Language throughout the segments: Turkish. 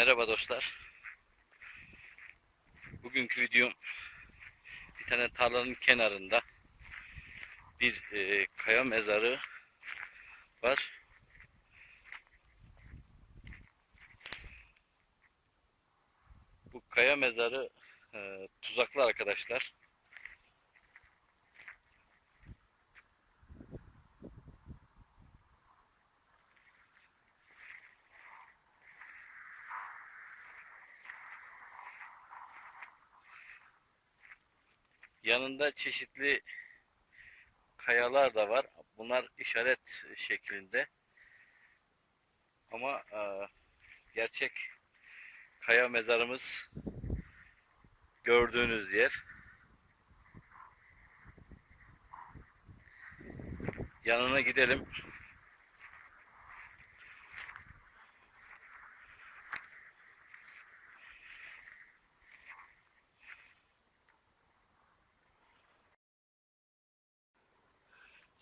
Merhaba dostlar. Bugünkü videom bir tane tarlanın kenarında bir e, kaya mezarı var. Bu kaya mezarı e, tuzaklı arkadaşlar. Yanında çeşitli kayalar da var. Bunlar işaret şeklinde. Ama e, gerçek kaya mezarımız gördüğünüz yer. Yanına gidelim.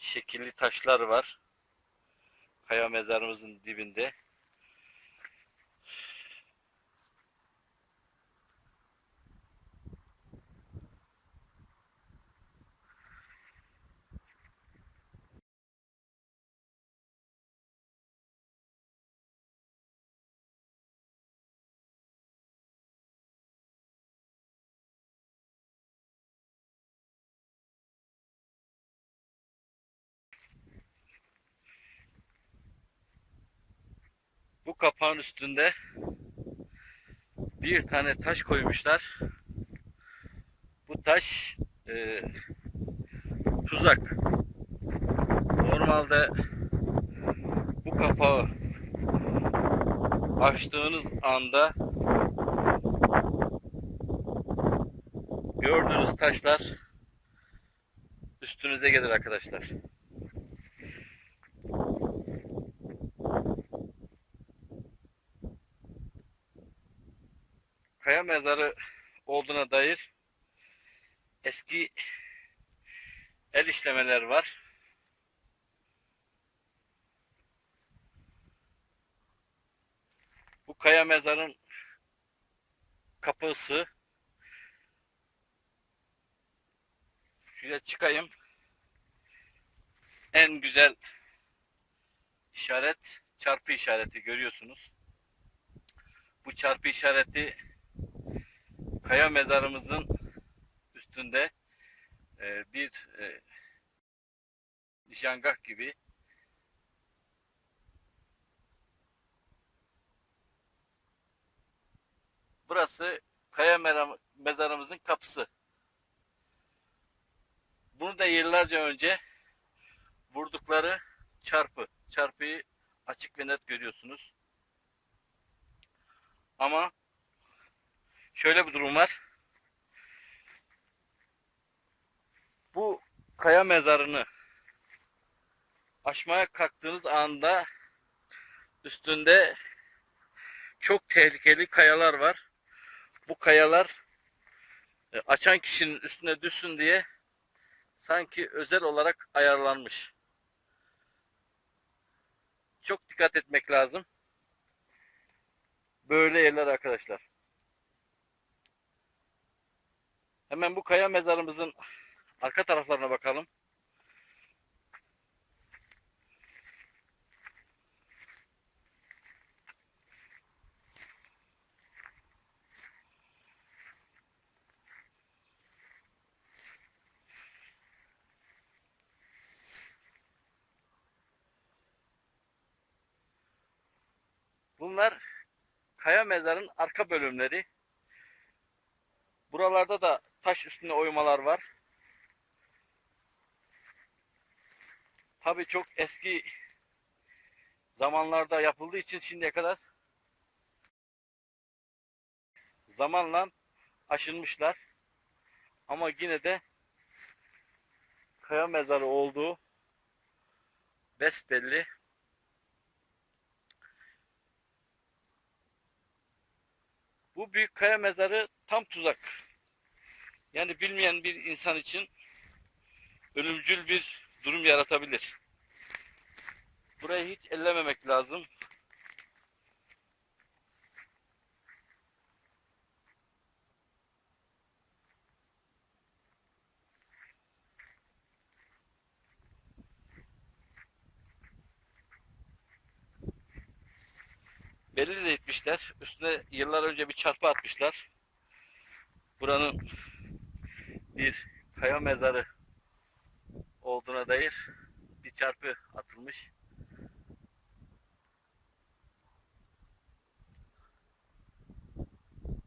Şekilli taşlar var. Kaya mezarımızın dibinde. Kapağın üstünde bir tane taş koymuşlar. Bu taş e, tuzak. Normalde bu kapağı açtığınız anda gördüğünüz taşlar üstünüze gelir arkadaşlar. Kaya mezarı olduğuna dair eski el işlemeler var. Bu kaya mezarın kapısı şöyle çıkayım. En güzel işaret çarpı işareti görüyorsunuz. Bu çarpı işareti kaya mezarımızın üstünde e, bir e, nişangah gibi burası kaya mezarımızın kapısı. Bunu da yıllarca önce vurdukları çarpı. Çarpıyı açık ve net görüyorsunuz. Ama şöyle bir durum var. Bu kaya mezarını aşmaya kalktığınız anda üstünde çok tehlikeli kayalar var. Bu kayalar e, açan kişinin üstüne düşsün diye sanki özel olarak ayarlanmış. Çok dikkat etmek lazım. Böyle yerler arkadaşlar. Hemen bu kaya mezarımızın arka taraflarına bakalım. Bunlar kaya mezarın arka bölümleri. Buralarda da taş üstünde oymalar var. Tabii çok eski zamanlarda yapıldığı için şimdiye kadar zamanla aşınmışlar. Ama yine de kaya mezarı olduğu besbelli. Bu büyük kaya mezarı tam tuzak. Yani bilmeyen bir insan için ölümcül bir durum yaratabilir. Burayı hiç ellememek lazım. belli de etmişler. Üstüne yıllar önce bir çarpı atmışlar. Buranın bir kaya mezarı olduğuna dair bir çarpı atılmış.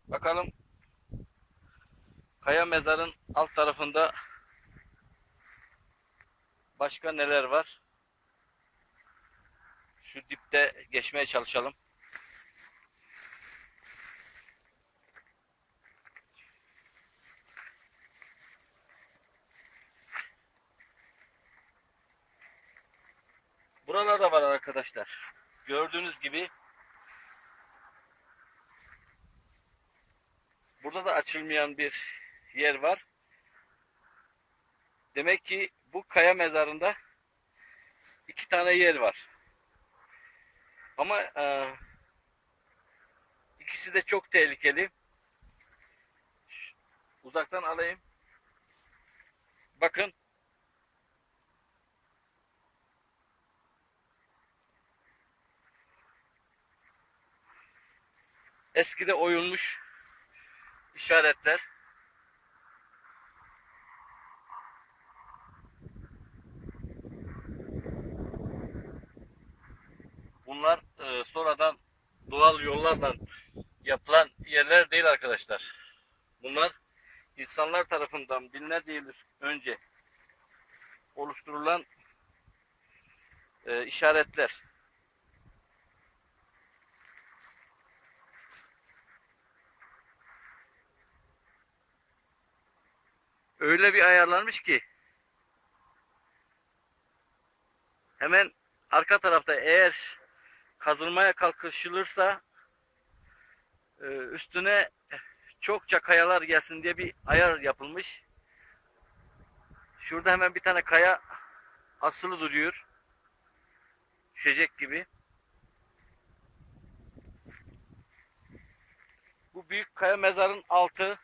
Bakalım kaya mezarın alt tarafında başka neler var? Şu dipte geçmeye çalışalım. Buralarda var arkadaşlar. Gördüğünüz gibi burada da açılmayan bir yer var. Demek ki bu kaya mezarında iki tane yer var. Ama e, ikisi de çok tehlikeli. Uzaktan alayım. Bakın. Eskide oyulmuş işaretler. Bunlar e, sonradan doğal yollarla yapılan yerler değil arkadaşlar. Bunlar insanlar tarafından binlerce yıl önce oluşturulan e, işaretler. Öyle bir ayarlanmış ki hemen arka tarafta eğer kazılmaya kalkışılırsa e, üstüne çokça kayalar gelsin diye bir ayar yapılmış. Şurada hemen bir tane kaya asılı duruyor. Düşecek gibi. Bu büyük kaya mezarın altı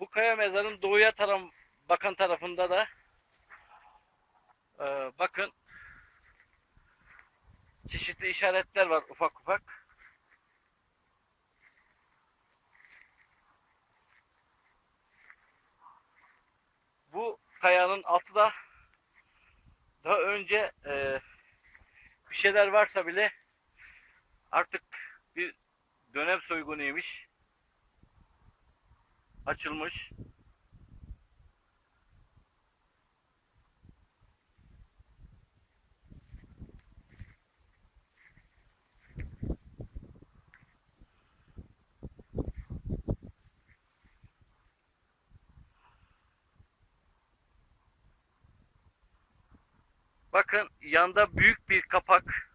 Bu kaya mezarın doğuya taraf, bakan tarafında da e, bakın çeşitli işaretler var ufak ufak. Bu kayanın altı da daha önce e, bir şeyler varsa bile artık bir dönem soygunuymuş açılmış. Bakın yanda büyük bir kapak.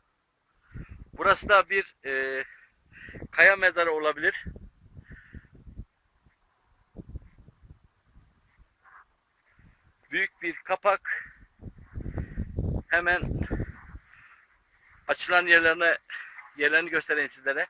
Burası da bir e, kaya mezarı olabilir. Büyük bir kapak hemen açılan yerlerine yerlerini göstereyim sizlere.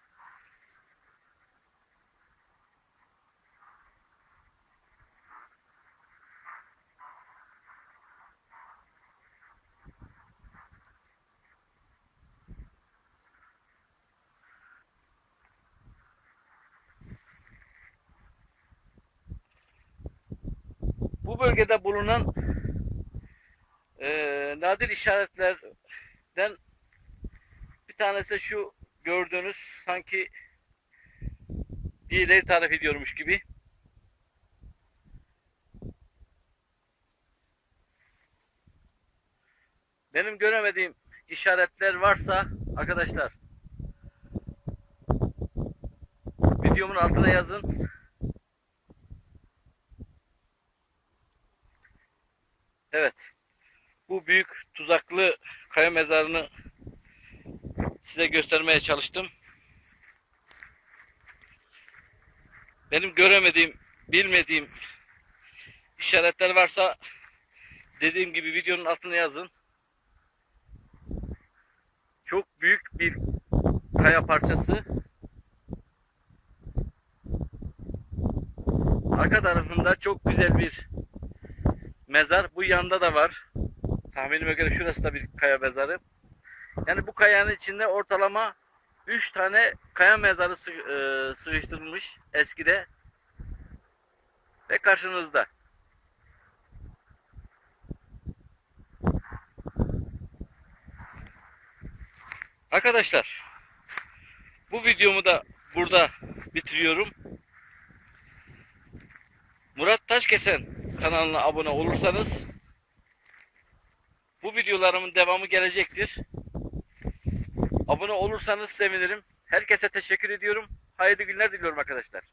Bölgede bulunan eee, nadir işaretlerden bir tanesi şu gördüğünüz sanki diğerleri tarif ediyormuş gibi. Benim göremediğim işaretler varsa arkadaşlar videomun altına yazın. Evet. Bu büyük tuzaklı kaya mezarını size göstermeye çalıştım. Benim göremediğim, bilmediğim işaretler varsa dediğim gibi videonun altına yazın. Çok büyük bir kaya parçası. Arka tarafında çok güzel bir mezar. Bu yanda da var. Tahminime göre şurası da bir kaya mezarı. Yani bu kayanın içinde ortalama 3 tane kaya mezarı sı- e, sıkıştırılmış eskide. Ve karşınızda. Arkadaşlar bu videomu da burada bitiriyorum. Murat Taşkesen kanalına abone olursanız bu videolarımın devamı gelecektir. Abone olursanız sevinirim. Herkese teşekkür ediyorum. Hayırlı günler diliyorum arkadaşlar.